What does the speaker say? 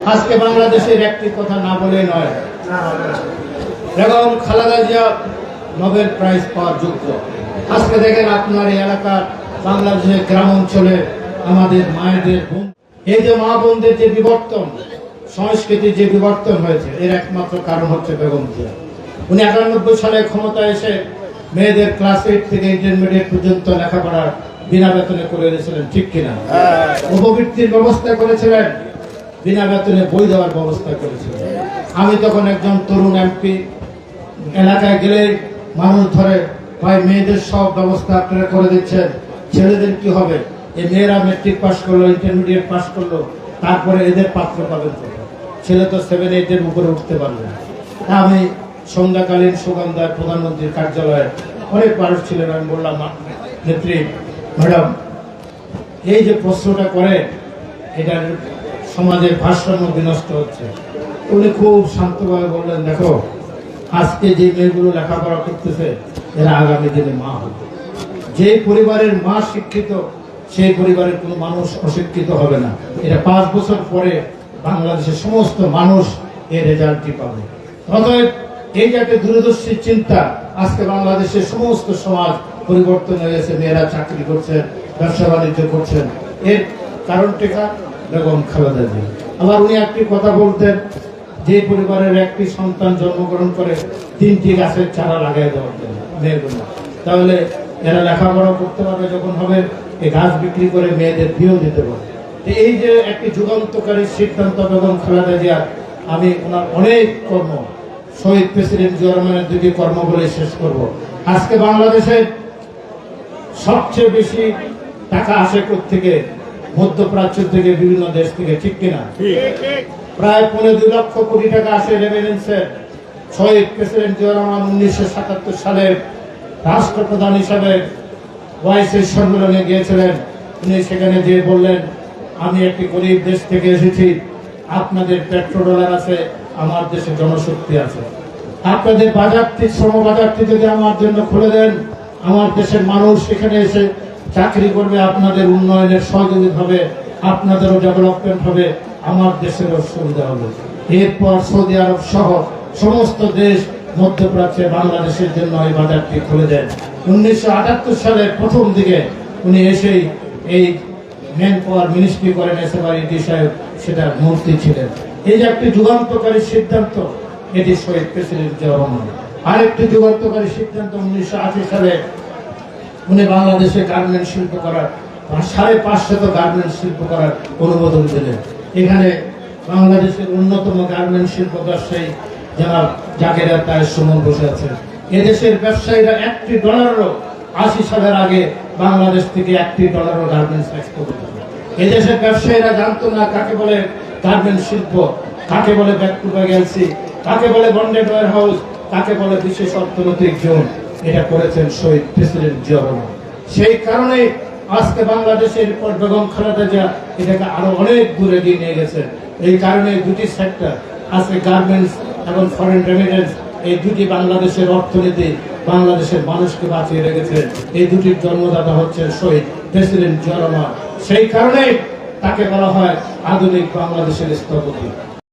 আজকে বাংলাদেশের একটি কথা না বলে নয়। বেগম খালেদা জিয়া নোবেল প্রাইজ পাওয়ার যোগ্য। আজকে দেখেন আপনার এই এলাকার বাংলাদেশের গ্রাম অঞ্চলে আমাদের মায়েদের বোন। এই যে মা বোনদের যে বিবর্তন সংস্কৃতির যে বিবর্তন হয়েছে এর একমাত্র কারণ হচ্ছে বেগম জিয়া। উনি একানব্বই সালে ক্ষমতায় এসে মেয়েদের ক্লাস এইট থেকে ইন্টারমিডিয়েট পর্যন্ত লেখাপড়া বিনা বেতনে করে দিয়েছিলেন ঠিক কিনা? উপবৃত্তির ব্যবস্থা করেছিলেন। বিনা বেতনে বই দেওয়ার ব্যবস্থা করেছিলেন আমি তখন একজন তরুণ এমপি, এলাকায় গেলে মানুষ ধরে, ভাই, মেয়েদের সব ব্যবস্থা আপনারা করে দিচ্ছেন, ছেলেদের কি হবে? এই মেয়েরা মেট্রিক পাস করল ইন্টারমিডিয়েট পাস করল, তারপরে এদের পাত্র পাবেন? ছেলে তো সেভেন এইটের উপরে উঠতে পারবে আমি সন্ধ্যাকালীন সুগন্ধায় প্রধানমন্ত্রীর কার্যালয়ে অনেক মানুষ ছিলেন, আমি বললাম, "মা- নেত্রী, ম্যাডাম, এই যে প্রশ্নটা করে, এটার সমাজের ভারসাম্য বিনষ্ট হচ্ছে। উনি খুব শান্তভাবে বললেন, দেখো, আজকে যে মেয়েগুলো লেখাপড়া করতেছে, এরা আগামী দিনে মা হবে। যে পরিবারের মা শিক্ষিত, সেই পরিবারের কোনো মানুষ অশিক্ষিত হবে না। এটা পাঁচ বছর পরে বাংলাদেশের সমস্ত মানুষ এই রেজাল্টটি পাবে। অতএব এই যে একটা দূরদর্শী চিন্তা, আজকে বাংলাদেশের সমস্ত সমাজ পরিবর্তন হয়ে গেছে, মেয়েরা চাকরি করছেন ব্যবসা বাণিজ্য করছেন এর কারণটি কার? বেগম খালেদা জিয়া। আবার উনি একটি কথা বলতেন, যে পরিবারের একটি সন্তান জন্মগ্রহণ করে তিনটি গাছের চারা লাগাই দেওয়ার জন্য তাহলে এরা লেখাপড়া করতে পারবে যখন হবে এই গাছ বিক্রি করে মেয়েদের বিয়েও দিতে পারবে। এই যে একটি যুগান্তকারী সিদ্ধান্ত বেগম খালেদা জিয়া, আমি ওনার অনেক কর্ম, শহীদ প্রেসিডেন্ট জিয়া রহমানের দুটি কর্ম বলে শেষ করব। আজকে বাংলাদেশের সবচেয়ে বেশি টাকা আসে থেকে মধ্যপ্রাচ্য থেকে বিভিন্ন দেশ থেকে ঠিক কিনা? প্রায় পনেরো দুই লক্ষ কোটি টাকা আসে রেভিনেন্সের শহীদ প্রেসিডেন্ট জিয়া রহমান উনিশশো সাতাত্তর সালে রাষ্ট্রপ্রধান হিসাবে ওয়াইসের সম্মেলনে গিয়েছিলেন। উনি সেখানে যে বললেন আমি একটি গরিব দেশ থেকে এসেছি। আপনাদের পেট্রো ডলার আছে আমার দেশে জনশক্তি আছে। আপনাদের বাজারটি শ্রম বাজারটি যদি আমার জন্য খুলে দেন আমার দেশের মানুষ সেখানে এসে চাকরি করবে, আপনাদের উন্নয়নের সহযোগিতা হবে, আপনাদেরও ডেভেলপমেন্ট হবে, আমার দেশেরও সুবিধা হবে। এরপর সৌদি আরব সহ সমস্ত দেশ মধ্যপ্রাচ্যে বাংলাদেশের জন্য এই বাজারটি খুলে দেন। উনিশশো আটাত্তর সালের প্রথম দিকে উনি এসেই এই ম্যান পাওয়ার মিনিস্ট্রি করেন এসএবার ইডি সাহেব সেটার মন্ত্রী ছিলেন। এই যে একটি যুগান্তকারী সিদ্ধান্ত, এটি শহীদ প্রেসিডেন্ট জিয়া রহমান। আরেকটি যুগান্তকারী সিদ্ধান্ত উনিশশো আশি সালে উনি বাংলাদেশে গার্মেন্ট শিল্প করার সাড়ে পাঁচশত গার্মেন্ট শিল্প করার অনুমোদন দিলেন। এখানে বাংলাদেশের অন্যতম গার্মেন্ট শিল্প ব্যবসায়ী যারা জাকেরা তায়ের সুমন বসে আছেন। এদেশের ব্যবসায়ীরা একটি ডলারও আশি সালের আগে বাংলাদেশ থেকে একটি ডলারও গার্মেন্টস এক্সপোর্ট করত এদেশের ব্যবসায়ীরা জানতো না কাকে বলে গার্মেন্ট শিল্প, কাকে বলে ব্যাক টু ব্যাক এলসি কাকে বলে বন্ডেড ওয়ার হাউস কাকে বলে বিশেষ অর্থনৈতিক জোন। এটা করেছেন শহীদ প্রেসিডেন্ট জিয়া রহমান। সেই কারণে আজকে বাংলাদেশের পর বেগম খালেদা জিয়া এটাকে আরও অনেক দূরে এগিয়ে নিয়ে গেছে এই কারণে দুটি সেক্টর আজকে গার্মেন্টস এবং ফরেন রেমিটেন্স এই দুটি বাংলাদেশের অর্থনীতি, বাংলাদেশের মানুষকে বাঁচিয়ে রেখেছে এই দুটির জন্মদাতা হচ্ছে শহীদ প্রেসিডেন্ট জিয়া রহমান। সেই কারণে তাকে বলা হয় আধুনিক বাংলাদেশের স্থপতি।